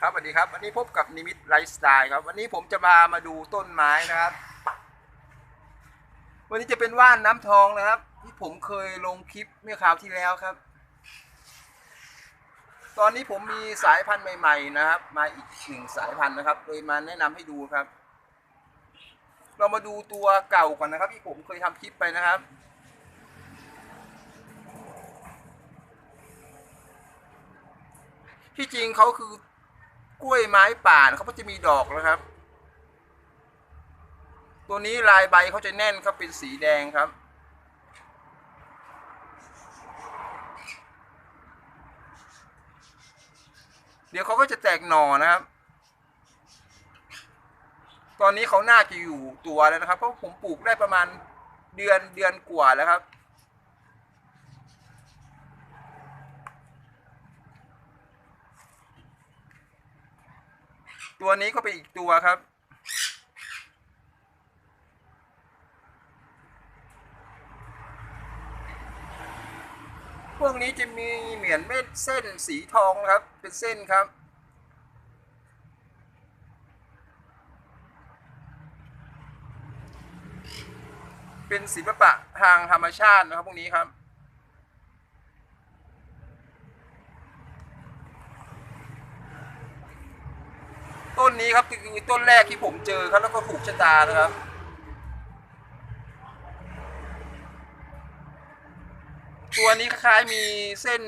ครับสวัสดีครับวันนี้พบกับนิมิตไลฟ์สไตล์ครับ วันนี้ผมจะมามาดูต้นไม้นะครับ วันนี้จะเป็นว่านน้ำทองนะครับ ที่ผมเคยลงคลิปเมื่อคราวที่แล้วครับ ตอนนี้ผมมีสายพันธุ์ใหม่ ๆ นะครับ มาอีกหนึ่งสายพันธุ์นะครับโดยมาแนะนำให้ดูครับ เรามาดูตัวเก่าก่อนนะครับ ที่ผมเคยทำคลิปไปนะครับที่จริงเขาคือ กล้วยไม้ป่าเขาก็จะมีดอกนะครับ ตัวนี้ลายใบเขาจะแน่นครับเป็นสีแดงครับเดี๋ยวเขาก็จะแตกหน่อนะครับ ตอนนี้เขาน่าจะอยู่ตัวแล้วนะครับ เพราะผมปลูกได้ประมาณเดือนเดือนกว่าแล้วครับ ตัวนี้ก็เป็นอีกตัวครับ พวกนี้จะมีเหมือนเม็ดเส้นสีทองครับ เป็นเส้นครับเป็นศิลปะทางธรรมชาตินะครับพวกนี้ครับ ต้ นี้ครับคือต้นแรกที่ผมเจอครับแล้วก็ถูกชะตานะครับตัวนี้คล้ายมีเส้น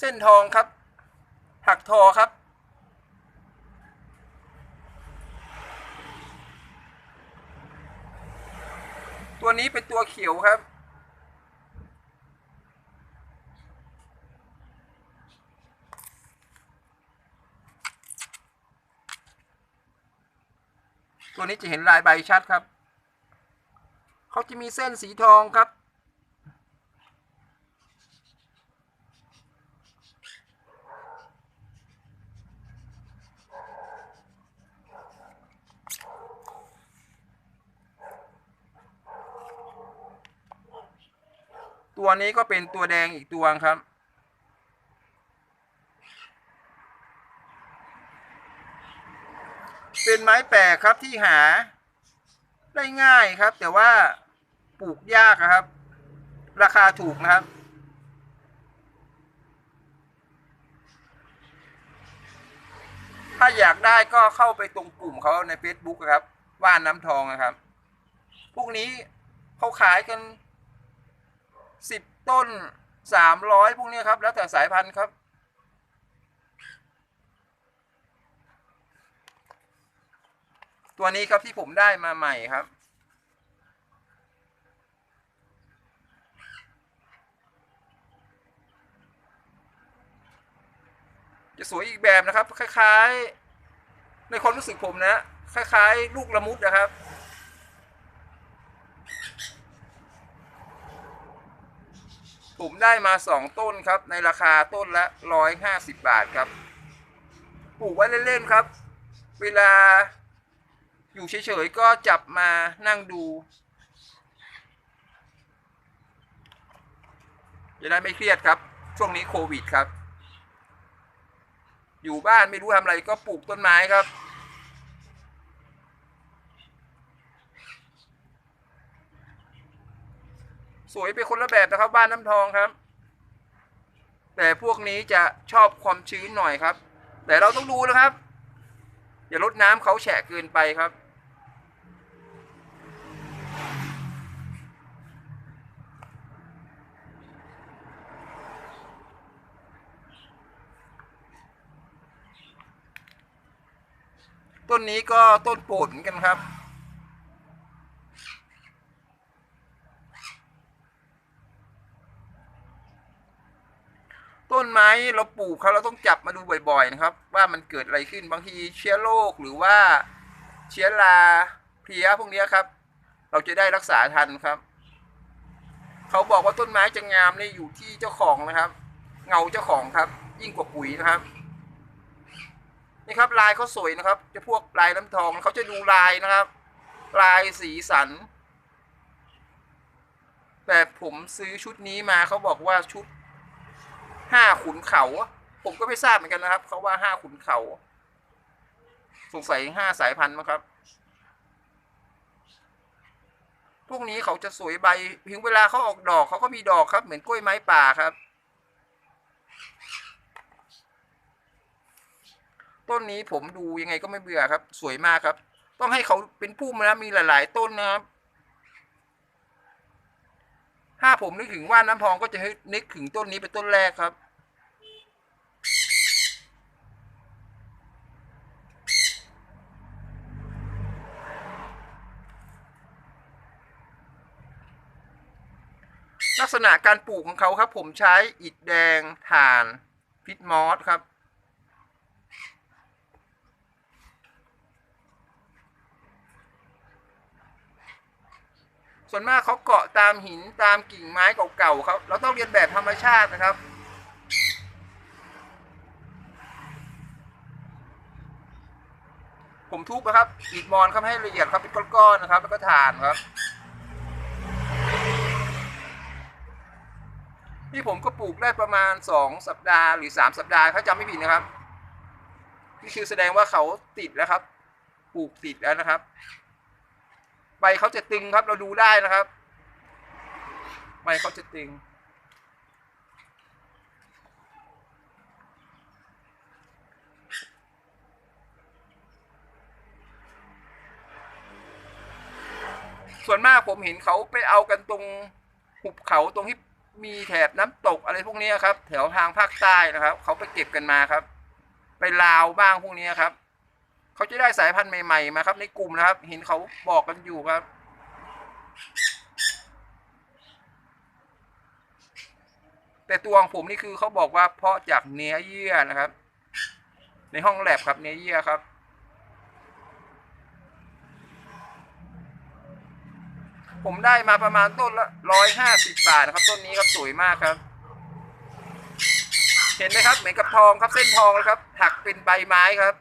เส้นทองครับ หักทอครับ ตัวนี้เป็นตัวเขียวครับ ตัวนี้จะเห็นลายใบชัดครับ เขาจะมีเส้นสีทองครับ ตัวนี้ก็เป็นตัวแดงอีกตัวครับ เป็นไม้แปลกครับที่หาได้ง่ายครับ แต่ว่าปลูกยากครับ ราคาถูกนะครับ ถ้าอยากได้ก็เข้าไปตรงกลุ่มเขาใน Facebook ครับ ว่านน้ำทองนะครับ พวกนี้เขาขายกันสิบต้นสามร้อยพวกนี้ครับ แล้วแต่สายพันธุ์ครับ ตัวนี้ครับที่ผมได้มาใหม่ครับ จะสวยอีกแบบนะครับ คล้ายๆ ในความรู้สึกผมนะ คล้ายๆ ลูกละมุดนะครับผมได้มาสองต้นครับ ในราคาต้นละร้อยห้าสิบบาทครับ ปลูกไว้เล่น ๆ ครับ เวลา อยู่เฉยๆก็จับมานั่งดูจะได้ไม่เครียดครับ ช่วงนี้โควิดครับ อยู่บ้านไม่รู้ทำอะไรก็ปลูกต้นไม้ครับ สวยไปคนละแบบนะครับ บ้านน้ำทองครับ แต่พวกนี้จะชอบความชื้นหน่อยครับ แต่เราต้องดูนะครับ อย่าลดน้ำเขาแฉะเกินไปครับ ต้นนี้ก็ต้นโปรดเหมือนกันครับ ต้นไม้เราปลูกเขาเราต้องจับมาดูบ่อยๆนะครับ ว่ามันเกิดอะไรขึ้นบางทีเชื้อโรคหรือว่าเชื้อราเพลี้ยพวกนี้ครับ เราจะได้รักษาทันครับ เขาบอกว่าต้นไม้จะงามเนี่ยอยู่ที่เจ้าของนะครับ เงาเจ้าของครับ ยิ่งกว่าปุ๋ยนะครับ นี่ครับลายเขาสวยนะครับจะพวกลายน้ำทองเขาจะดูลายนะครับ ลายสีสัน แต่ผมซื้อชุดนี้มาเขาบอกว่าชุดห้าขุนเขา ผมก็ไม่ทราบเหมือนกันนะครับเขาว่าห้าขุนเขา สงสัยห้าสายพันธุ์มั้งครับ พวกนี้เขาจะสวยใบถึงเวลาเขาออกดอกเขาก็มีดอกครับ เหมือนกล้วยไม้ป่าครับ ต้นนี้ผมดูยังไงก็ไม่เบื่อครับ สวยมากครับ ต้องให้เขาเป็นพุ่มนะมีหลาย ๆ ต้นนะครับ ถ้าผมนึกถึงว่าน้ำพองก็จะนึกถึงต้นนี้เป็นต้นแรกครับลักษณะการปลูกของเขาครับ ผมใช้อิฐแดงถ่านพิษมอสครับ ส่วนมากเขาเกาะตามหินตามกิ่งไม้เก่าๆครับเราต้องเรียนแบบธรรมชาตินะครับ ผมทุบนะครับอิฐมอนครับให้ละเอียดครับเป็นก้อนๆนะครับ แล้วก็ถ่านครับนี่ผมก็ปลูกได้ประมาณสองสัปดาห์หรือสามสัปดาห์เขาจำไม่ผิดนะครับนี่คือแสดงว่าเขาติดแล้วครับ ปลูกติดแล้วนะครับ ใบเขาจะตึงครับ เราดูได้นะครับ ใบเขาจะตึง ส่วนมากผมเห็นเขาไปเอากันตรงหุบเขาตรงที่มีแถบน้ำตกอะไรพวกนี้ครับ แถวทางภาคใต้นะครับ เขาไปเก็บกันมาครับ ไปลาวบ้างพวกนี้ครับ เขาจะได้สายพันธุ์ใหม่ๆมาครับ ในกลุ่มนะครับ เห็นเขาบอกกันอยู่ครับแต่ตัวของผมนี่คือเขาบอกว่าเพาะจากเนื้อเยื่อนะครับ ในห้องแลบครับเนื้อเยื่อครับ ผมได้มาประมาณต้นละร้อยห้าสิบบาทนะครับ ต้นนี้ครับสวยมากครับ เห็นไหมครับเหมือนกับทองครับเส้นทองนะครับถักเป็นใบไม้ครับ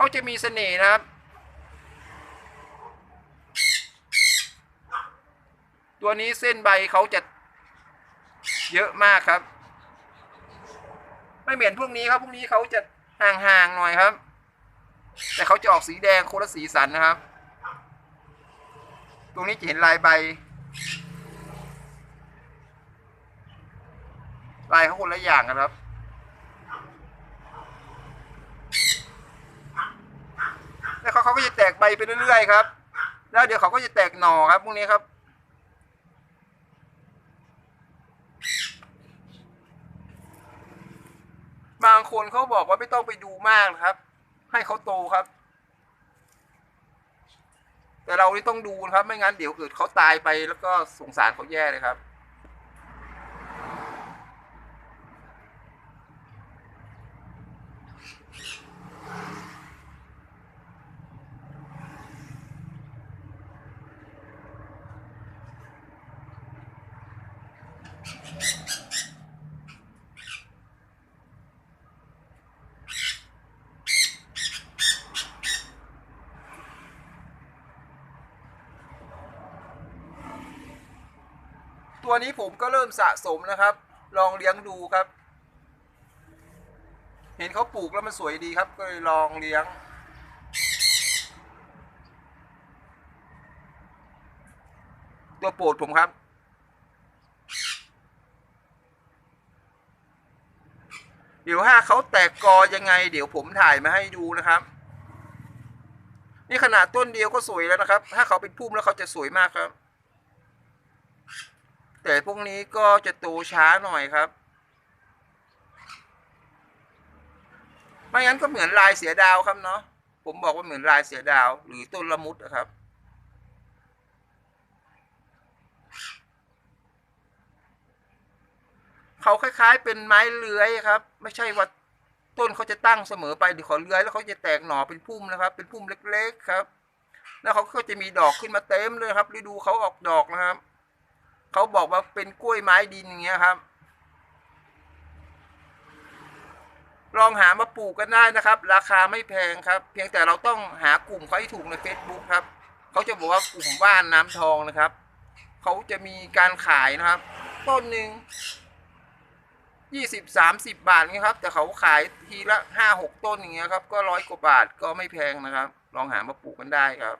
เขาจะมีเสน่ห์นะครับ ตัวนี้เส้นใบเขาจะเยอะมากครับ ไม่เหมือนพวกนี้ครับพวกนี้เขาจะห่างๆหน่อยครับ แต่เขาจะออกสีแดงโคนละสีสันนะครับ ตรงนี้จะเห็นลายใบ ลายเขาคนละอย่างกันครับ แล้ว เขาก็จะแตกใบไปเรื่อยๆครับ แล้วเดี๋ยวเขาก็จะแตกหน่อครับพวกนี้ครับ บางคนเขาบอกว่าไม่ต้องไปดูมากนะครับ ให้เขาโตครับ แต่เรานี่ต้องดูนะครับ ไม่งั้นเดี๋ยวเกิดเขาตายไปแล้วก็สงสารเขาแย่เลยครับ ตัวนี้ผมก็เริ่มสะสมนะครับ ลองเลี้ยงดูครับ เห็นเขาปลูกแล้วมันสวยดีครับ ก็เลยลองเลี้ยงตัวโปรดผมครับ เดี๋ยวถ้าเขาแตกกอยังไง เดี๋ยวผมถ่ายมาให้ดูนะครับ นี่ขนาดต้นเดียวก็สวยแล้วนะครับ ถ้าเขาเป็นพุ่มแล้วเขาจะสวยมากครับ แต่พวกนี้ก็จะโตช้าหน่อยครับไม่งั้นก็เหมือนลายเสือดาวครับเนาะผมบอกว่าเหมือนลายเสือดาว หรือต้นละมุดนะครับ เขาคล้าย ๆ เป็นไม้เลื้อยครับ ไม่ใช่ว่าต้นเขาจะตั้งเสมอไปหรือเขาเลื้อยแล้วเขาจะแตกหน่อเป็นพุ่มนะครับ เป็นพุ่มเล็กๆครับ แล้วเขาก็จะมีดอกขึ้นมาเต็มเลยครับฤดูเขาออกดอกนะครับเขาบอกว่าเป็นกล้วยไม้ดินอย่างเงี้ยครับ ลองหามาปลูกกันได้นะครับ ราคาไม่แพงครับ เพียงแต่เราต้องหากลุ่มเขาให้ถูกใน Facebook ครับเขาจะบอกว่ากลุ่มว่านน้ำทองนะครับเขาจะมีการขายนะครับ ต้นหนึ่ง ยี่สิบสามสิบบาทนี่ครับ แต่เขาขายทีละห้าหกต้นอย่างเงี้ยครับ ก็ร้อยกว่าบาทก็ไม่แพงนะครับ ลองหามาปลูกกันได้ครับ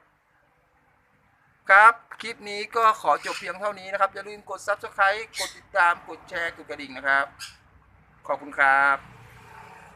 ครับ คลิปนี้ก็ขอจบเพียงเท่านี้นะครับ อย่าลืมกด subscribe กดติดตาม กดแชร์ กดกระดิ่งนะครับ ขอบคุณครับ